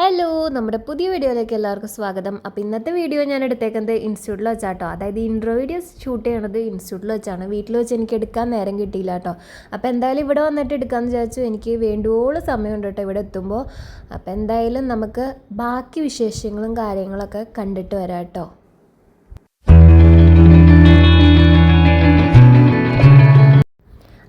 Hello നമ്മുടെ പുതിയ വീഡിയോയിലേക്ക് എല്ലാവർക്കും സ്വാഗതം. അപ്പോൾ ഇന്നത്തെ വീഡിയോ ഞാൻ എടുത്തേക്കുന്നത് ഇൻസ്റ്റിറ്റ്യൂട്ടിൽ വെച്ചാട്ടോ അതായത് ഇൻട്രോ വീഡിയോസ് ഷൂട്ട് ചെയ്യണത് ഇൻസ്റ്റിറ്റ്യൂട്ടിൽ വെച്ചാണ് വീട്ടിൽ വെച്ച് എനിക്ക് എടുക്കാൻ നേരം കിട്ടിയില്ല കേട്ടോ. അപ്പോൾ എന്തായാലും ഇവിടെ വന്നിട്ട് എടുക്കാമെന്ന് വിചാരിച്ചു. എനിക്ക് വേണ്ടുവോളം സമയമുണ്ട് കേട്ടോ ഇവിടെ എത്തുമ്പോൾ അപ്പോൾ എന്തായാലും നമുക്ക് ബാക്കി വിശേഷങ്ങളും കാര്യങ്ങളൊക്കെ കണ്ടിട്ട് വരാം കേട്ടോ.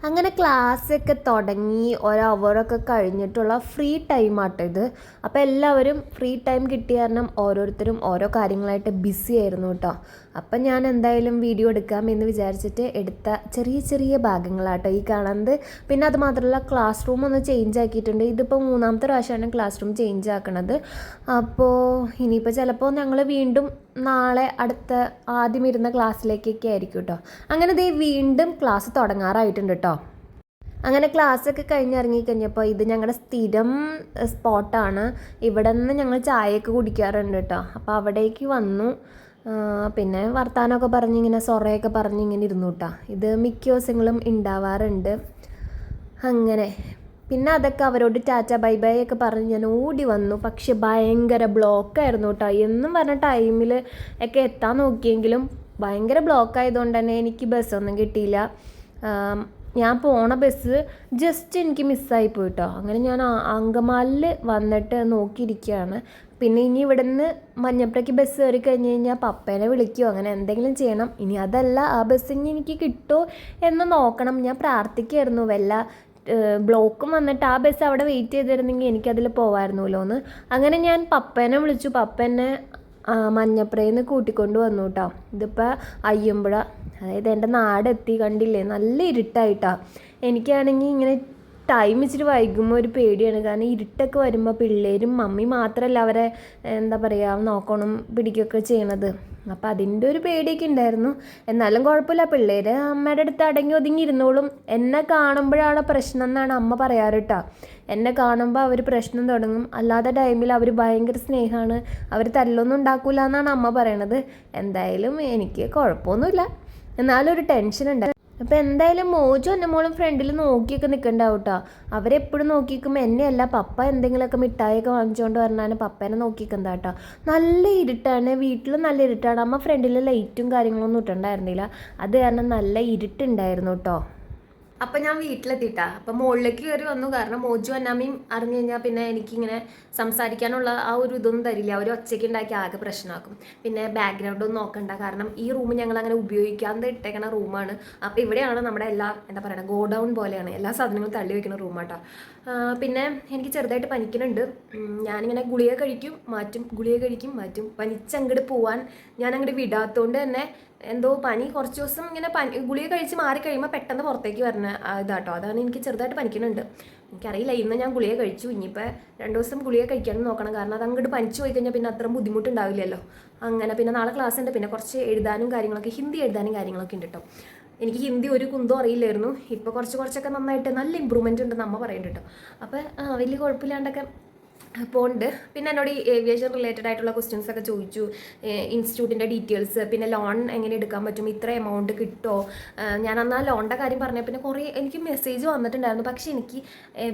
അങ്ങനെ ക്ലാസ്സൊക്കെ തുടങ്ങി ഒരവറൊക്കെ കഴിഞ്ഞിട്ടുള്ള ഫ്രീ ടൈം ആട്ടോ ഇത്. അപ്പോൾ എല്ലാവരും ഫ്രീ ടൈം കിട്ടിയ കാരണം ഓരോരുത്തരും ഓരോ കാര്യങ്ങളായിട്ട് ബിസി ആയിരുന്നു കേട്ടോ അപ്പം ഞാൻ എന്തായാലും വീഡിയോ എടുക്കാം എന്ന് വിചാരിച്ചിട്ട് എടുത്ത ചെറിയ ചെറിയ ഭാഗങ്ങളാട്ടോ ഈ കാണുന്നത് പിന്നെ അത് മാത്രമല്ല ക്ലാസ് റൂം ഒന്ന് ചേഞ്ച് ആക്കിയിട്ടുണ്ട്. ഇതിപ്പോൾ മൂന്നാമത്തെ പ്രാവശ്യമാണ് ക്ലാസ് റൂം ചേഞ്ച് ആക്കണത്. അപ്പോൾ ഇനിയിപ്പോൾ ചിലപ്പോൾ ഞങ്ങൾ വീണ്ടും നാളെ അടുത്ത ആദ്യം ഇരുന്ന ക്ലാസ്സിലേക്കൊക്കെ ആയിരിക്കും കേട്ടോ അങ്ങനെ ദേ വീണ്ടും ക്ലാസ് തുടങ്ങാറായിട്ടുണ്ട് കേട്ടോ അങ്ങനെ ക്ലാസ്സൊക്കെ കഴിഞ്ഞിറങ്ങി കഴിഞ്ഞപ്പോൾ ഇത് ഞങ്ങളുടെ സ്ഥിരം സ്പോട്ടാണ്. ഇവിടെ നിന്ന് ഞങ്ങൾ ചായയൊക്കെ കുടിക്കാറുണ്ട് കേട്ടോ അപ്പോൾ അവിടേക്ക് വന്നു. പിന്നെ വർത്താനമൊക്കെ പറഞ്ഞിങ്ങനെ സൊറയൊക്കെ പറഞ്ഞിങ്ങനെ ഇരുന്നു കേട്ടോ ഇത് മിക്ക ദിവസങ്ങളും ഉണ്ടാവാറുണ്ട് അങ്ങനെ പിന്നെ അതൊക്കെ അവരോട് ടാറ്റ ബൈ ബൈ ഒക്കെ പറഞ്ഞ് ഞാൻ ഓടി വന്നു. പക്ഷെ ഭയങ്കര ബ്ലോക്കായിരുന്നു കേട്ടോ. എന്നും പറഞ്ഞ ടൈമിൽ ഒക്കെ എത്താൻ നോക്കിയെങ്കിലും ഭയങ്കര ബ്ലോക്ക് ആയതുകൊണ്ട് തന്നെ എനിക്ക് ബസ്സൊന്നും കിട്ടിയില്ല. ഞാൻ പോണ ബസ് ജസ്റ്റ് എനിക്ക് മിസ്സായി പോയിട്ടോ അങ്ങനെ ഞാൻ അങ്കമാലിൽ വന്നിട്ട് നോക്കിയിരിക്കുകയാണ്. പിന്നെ ഇനി ഇവിടെ നിന്ന് മഞ്ഞപ്പുറയ്ക്ക് ബസ് കയറി കഴിഞ്ഞ് കഴിഞ്ഞാൽ പപ്പേനെ വിളിക്കുമോ അങ്ങനെ എന്തെങ്കിലും ചെയ്യണം. ഇനി അതല്ല ആ ബസ് ഇനി എനിക്ക് കിട്ടുമോ എന്ന് നോക്കണം. ഞാൻ പ്രാർത്ഥിക്കായിരുന്നു. വല്ല ബ്ലോക്കും വന്നിട്ട് ആ ബസ് അവിടെ വെയിറ്റ് ചെയ്തിരുന്നെങ്കിൽ എനിക്കതിൽ പോവായിരുന്നല്ലോ എന്ന് അങ്ങനെ ഞാൻ പപ്പേനെ വിളിച്ചു. പപ്പേനെ മഞ്ഞപ്പുറയിൽനിന്ന് മഞ്ഞപ്പുറയിൽ നിന്ന് കൂട്ടിക്കൊണ്ട് വന്നു കേട്ടോ ഇതിപ്പോൾ അയ്യമ്പുഴ അതായത് എന്റെ നാടെത്തി കണ്ടില്ലേ? നല്ല ഇരുട്ടായിട്ടാണ് എനിക്കാണെങ്കിൽ ഇങ്ങനെ ടൈം ഇച്ചിരി വൈകുമ്പോൾ ഒരു പേടിയാണ്. കാരണം ഇരുട്ടൊക്കെ വരുമ്പോൾ പിള്ളേരും മമ്മി മാത്രമല്ല അവരെ എന്താ പറയുക നോക്കണം പിടിക്കുകയൊക്കെ ചെയ്യണത്. അപ്പോൾ അതിന്റെ ഒരു പേടിയൊക്കെ ഉണ്ടായിരുന്നു. എന്നാലും കുഴപ്പമില്ല. പിള്ളേർ അമ്മയുടെ അടുത്ത് അടങ്ങി ഒതുങ്ങി ഇരുന്നോളും. എന്നെ കാണുമ്പോഴാണ് പ്രശ്നം എന്നാണ് അമ്മ പറയാറ് കേട്ടോ എന്നെ കാണുമ്പോൾ അവർ പ്രശ്നം തുടങ്ങും. അല്ലാത്ത ടൈമിൽ അവർ ഭയങ്കര സ്നേഹമാണ് അവർ തല്ലൊന്നും ഉണ്ടാക്കില്ല എന്നാണ് അമ്മ പറയണത്. എന്തായാലും എനിക്ക് കുഴപ്പമൊന്നുമില്ല. എന്നാലും ഒരു ടെൻഷൻ ഉണ്ട്. അപ്പോൾ എന്തായാലും മോജും എന്റെ മോളും ഫ്രണ്ടിൽ നോക്കിയൊക്കെ നിൽക്കണ്ടാവും കേട്ടോ അവരെപ്പോഴും നോക്കി നിൽക്കുമ്പോൾ എന്നെയല്ല പപ്പ എന്തെങ്കിലുമൊക്കെ മിഠായിയൊക്കെ വാങ്ങിച്ചുകൊണ്ട് വരണാണ് പപ്പേനെ നോക്കി കേട്ടോ നല്ല ഇരുട്ടാണ് വീട്ടിൽ നല്ല ഇരുട്ടാണ്. അമ്മ ഫ്രണ്ടിൽ ലൈറ്റും കാര്യങ്ങളൊന്നും ഇട്ടുണ്ടായിരുന്നില്ല അത് കാരണം നല്ല ഇരുട്ടുണ്ടായിരുന്നു കേട്ടോ അപ്പം ഞാൻ വീട്ടിലെത്തിയിട്ടാ. അപ്പം മുകളിലേക്ക് കയറി വന്നു. കാരണം മോജു അന്നാമയും അറിഞ്ഞു കഴിഞ്ഞാൽ പിന്നെ എനിക്കിങ്ങനെ സംസാരിക്കാനുള്ള ആ ഒരു ഇതൊന്നും തരില്ല. അവർ ഒച്ചയ്ക്ക് ഉണ്ടാക്കി ആകെ പ്രശ്നമാക്കും. പിന്നെ ബാക്ക്ഗ്രൗണ്ട് ഒന്നും നോക്കണ്ട. കാരണം ഈ റൂം ഞങ്ങൾ അങ്ങനെ ഉപയോഗിക്കാതെ ഇട്ടേക്കണ റൂമാണ് അപ്പോൾ ഇവിടെയാണ് നമ്മുടെ എല്ലാ എന്താ പറയുക ഗോഡൗൺ പോലെയാണ്. എല്ലാ സാധനങ്ങളും തള്ളി വെക്കുന്ന റൂമാട്ടോ പിന്നെ എനിക്ക് ചെറുതായിട്ട് പനിക്കുന്നുണ്ട് ഞാനിങ്ങനെ ഗുളിക കഴിക്കും മാറ്റും ഗുളിക കഴിക്കും മാറ്റും. പനിച്ചങ്ങോട്ട് പോവാൻ ഞാൻ അങ്ങോട്ട് വിടാത്തതുകൊണ്ട് തന്നെ എന്തോ പനി കുറച്ച് ദിവസം ഇങ്ങനെ പനി ഗുളിക കഴിച്ച് മാറി കഴിയുമ്പോൾ പെട്ടെന്ന് പുറത്തേക്ക് വരുന്ന ഇതാട്ടോ. അതാണ് എനിക്ക് ചെറുതായിട്ട് പനിക്കുന്നുണ്ട്. എനിക്കറിയില്ല ഇന്ന് ഞാൻ ഗുളിക കഴിച്ചു. ഇനിയിപ്പോൾ രണ്ട് ദിവസം ഗുളിക കഴിക്കാനും നോക്കണം. കാരണം അത് അങ്ങോട്ട് പനിച്ചു പോയി കഴിഞ്ഞാൽ പിന്നെ അത്ര ബുദ്ധിമുട്ടുണ്ടാവില്ലല്ലോ. അങ്ങനെ പിന്നെ നാളെ ക്ലാസ് ഉണ്ട് പിന്നെ കുറച്ച് എഴുതാനും കാര്യങ്ങളൊക്കെ ഹിന്ദി എഴുതാനും കാര്യങ്ങളൊക്കെ ഉണ്ട് കേട്ടോ എനിക്ക് ഹിന്ദി ഒരു കുന്തോ അറിയില്ലായിരുന്നു. ഇപ്പോൾ കുറച്ച് കുറച്ചൊക്കെ നന്നായിട്ട് നല്ല ഇമ്പ്രൂവ്മെന്റ് ഉണ്ടെന്ന് അമ്മ പറയുന്നുണ്ട് കേട്ടോ അപ്പോൾ വലിയ കുഴപ്പമില്ലാണ്ടൊക്കെ പോകുന്നുണ്ട് പിന്നെ എന്നോട് ഈ ഏവിയേഷൻ റിലേറ്റഡ് ആയിട്ടുള്ള ക്വസ്റ്റ്യൻസ് ഒക്കെ ചോദിച്ചു. ഇൻസ്റ്റിറ്റ്യൂട്ടിന്റെ ഡീറ്റെയിൽസ് പിന്നെ ലോൺ എങ്ങനെ എടുക്കാൻ പറ്റും ഇത്ര എമൗണ്ട് കിട്ടുമോ ഞാൻ അന്ന് ആ ലോണിന്റെ കാര്യം പറഞ്ഞ പിന്നെ കുറേ എനിക്ക് മെസ്സേജ് വന്നിട്ടുണ്ടായിരുന്നു. പക്ഷേ എനിക്ക്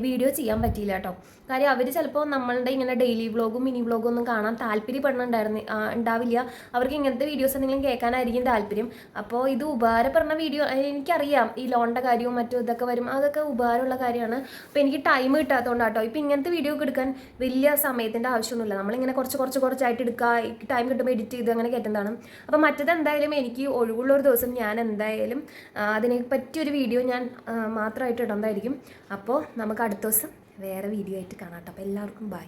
വീഡിയോ ചെയ്യാൻ പറ്റിയില്ല കേട്ടോ. കാര്യം അവർ ചിലപ്പോൾ നമ്മളുടെ ഇങ്ങനെ ഡെയിലി വ്ളോഗും മിനി വ്ളോഗും ഒന്നും കാണാൻ താല്പര്യപ്പെടുന്നുണ്ടായിരുന്നു ഉണ്ടാവില്ല. അവർക്ക് ഇങ്ങനത്തെ വീഡിയോസ് എന്തെങ്കിലും കേൾക്കാനായിരിക്കും താല്പര്യം. അപ്പോൾ ഇത് ഉപകാരപ്പെടുന്ന വീഡിയോ എനിക്കറിയാം. ഈ ലോണിന്റെ കാര്യവും മറ്റും ഇതൊക്കെ വരും. അതൊക്കെ ഉപകാരമുള്ള കാര്യമാണ്. അപ്പോൾ എനിക്ക് ടൈം കിട്ടാത്തതുകൊണ്ടാണ് കേട്ടോ ഇപ്പോൾ ഇങ്ങനത്തെ വീഡിയോ എടുക്കാൻ വലിയ സമയത്തിന്റെ ആവശ്യമൊന്നുമില്ല. നമ്മളിങ്ങനെ കുറച്ച് കുറച്ച് കുറച്ചായിട്ട് എടുക്കുക ടൈം കിട്ടുമ്പോൾ എഡിറ്റ് ചെയ്ത് അങ്ങനെ കയറ്റുന്നതാണ് അപ്പോൾ മറ്റത് എന്തായാലും എനിക്ക് ഒഴിവുള്ള ഒരു ദിവസം ഞാൻ എന്തായാലും അതിനെ പറ്റിയൊരു വീഡിയോ ഞാൻ മാത്രമായിട്ട് ഇടുന്നതായിരിക്കും അപ്പോൾ നമുക്ക് അടുത്ത ദിവസം വേറെ വീഡിയോ ആയിട്ട് കാണാം കേട്ടോ. അപ്പോൾ എല്ലാവർക്കും ബൈ